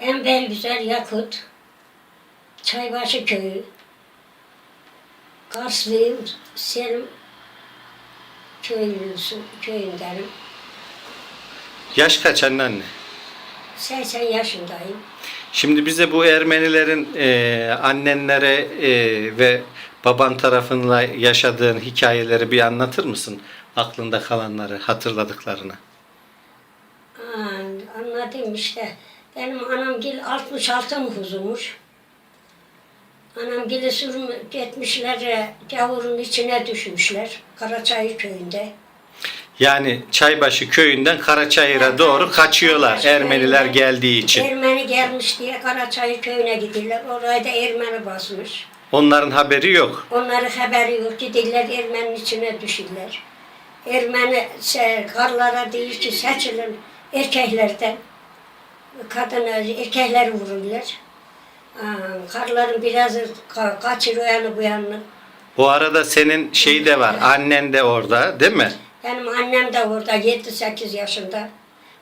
Enver Güzel Yakut, Çaybaşı Köyü, Karslıyım, Selim köylüsü, köyündenim. Yaş kaç anneanne? 80 yaşındayım. Şimdi bize bu Ermenilerin e, annenlere e, ve baban tarafınla yaşadığın hikayeleri bir anlatır mısın? Aklında kalanları, hatırladıklarını. Aa, anladım işte. Benim anam gil 66 nüfuzumuş. Anam gili sürüm gitmişler, e, gavurun içine düşmüşler. Karaçayır köyünde. Yani Çaybaşı köyünden Karaçayır'a doğru kaçıyorlar Ermeniler geldiği için. Ermeni gelmiş diye Karaçayır köyüne gidiyorlar. Orayı da Ermeni basmış. Onların haberi yok. Onların haberi yok. Gidiyorlar Ermeni'nin içine düşürler. Ermeni şey, karlara diyor ki seçilin erkeklerden. Kadın erkekleri vururlar. Aa, Karların birazı ka- kaçır o yanı bu yanını. O arada senin şey de var, annen de orada değil mi? Benim annem de orada 7-8 yaşında.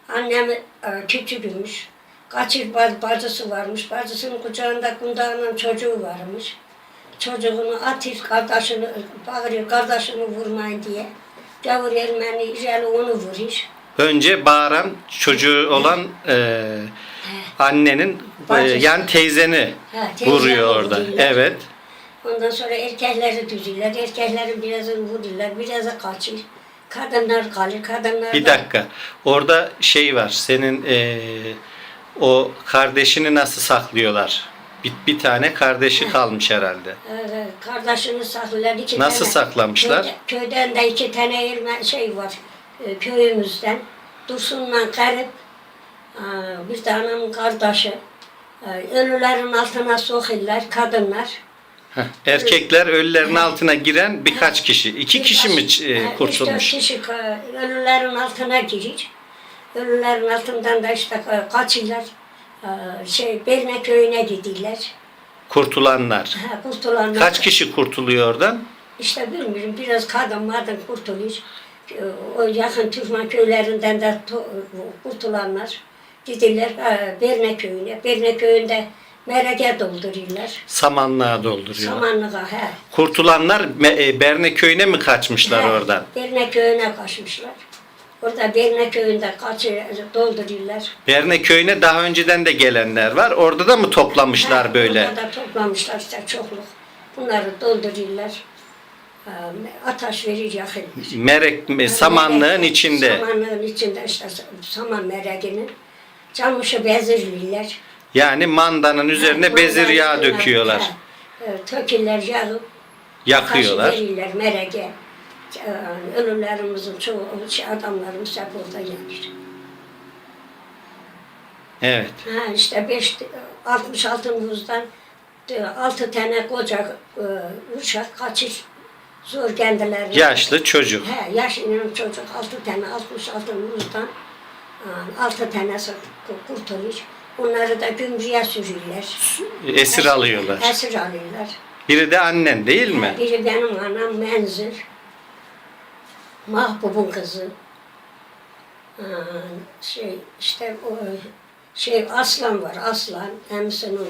Annem e, küçükmüş. Kaçır ba- bacısı varmış. Bacısının kucağında kundağının çocuğu varmış. Çocuğunu atır kardeşini, bağırıyor kardeşini vurmayın diye. Gavur Ermeni İzrail onu vurur. Önce bağıran çocuğu olan e, annenin e, Bacısı. yan teyzeni Ha, vuruyor orada. vuruyorlar. Evet. Ondan sonra erkekleri düzüyorlar. Erkeklerin birazını vururlar, birazı kaçır. Kadınlar kalır, kadınlar Bir da- dakika. Orada şey var. Senin e, o kardeşini nasıl saklıyorlar? Bir, bir tane kardeşi kalmış herhalde. Evet, kardeşini saklıyorlar. iki Nasıl tane. saklamışlar? Köyde- köyden de iki tane şey var. E, Köyümüzden. Dursun'la garip. aa, Bir anamın kardeşi. Ee, Ölülerin altına sokuyorlar kadınlar. Heh, Erkekler ölülerin altına giren birkaç kişi. İki kişi mi e, Üç kurtulmuş? kişi ka- ölülerin altına girir. Ölülerin altından da işte ka- kaçırlar. Şey, Berne köyüne gidiyorlar. Kurtulanlar. Ha, kurtulanlar. Kaç kişi kurtuluyor oradan? İşte bilmiyorum biraz kadın madın kurtuluyor. O yakın Türkmen köylerinden de kurtulanlar gidiyorlar e, Berne köyüne. Berne köyünde merege dolduruyorlar. Samanlığa dolduruyor. Samanlığa he. Kurtulanlar e, Berne köyüne mi kaçmışlar He, oradan? Berne köyüne kaçmışlar. Orada Berne köyünde kaçır, dolduruyorlar. Berne köyüne daha önceden de gelenler var. Orada da mı toplamışlar Ha, böyle? Orada da toplamışlar işte çokluk. Bunları dolduruyorlar. E, Ataş verir yakın. Merek e, samanlığın içinde. Samanlığın içinde işte saman mereginin. Camışı bezirliler. Yani mandanın üzerine bezir yağı döküyorlar. Töküller yağı. Yakıyorlar. Verirler merege. Ölülerimizin çoğu, şey, adamlarımız hep orada yenir. Evet. Ha işte beş, 66 nüfustan e, altı tane koca e, uşak kaçır zor kendilerine. Yaşlı çocuk. He, yaşının çocuk altı tane, 66 nüfustan e, altı tanesi kurtulur. Onları da gümrüğe sürüyorlar. Esir alıyorlar. Esir alıyorlar. Biri de annen değil mi? Biri benim anam Menzir. Mahbub'un kızı. Şey işte o şey Aslan var Aslan. Emsinin oğlu.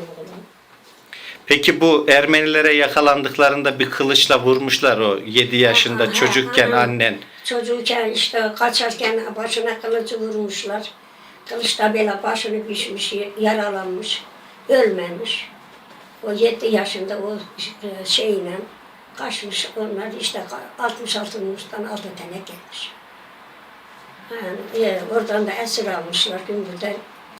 Peki bu Ermenilere yakalandıklarında bir kılıçla vurmuşlar o 7 yaşında Ha, çocukken ha. annen. Çocukken işte kaçarken başına kılıcı vurmuşlar. Kılıçla böyle başını biçmiş, yaralanmış, ölmemiş. O yedi yaşında o e, şeyle kaçmış. Onlar işte 66 nüfustan altı tane gelmiş. Yani, e, oradan da esir almışlar Gümbür'den.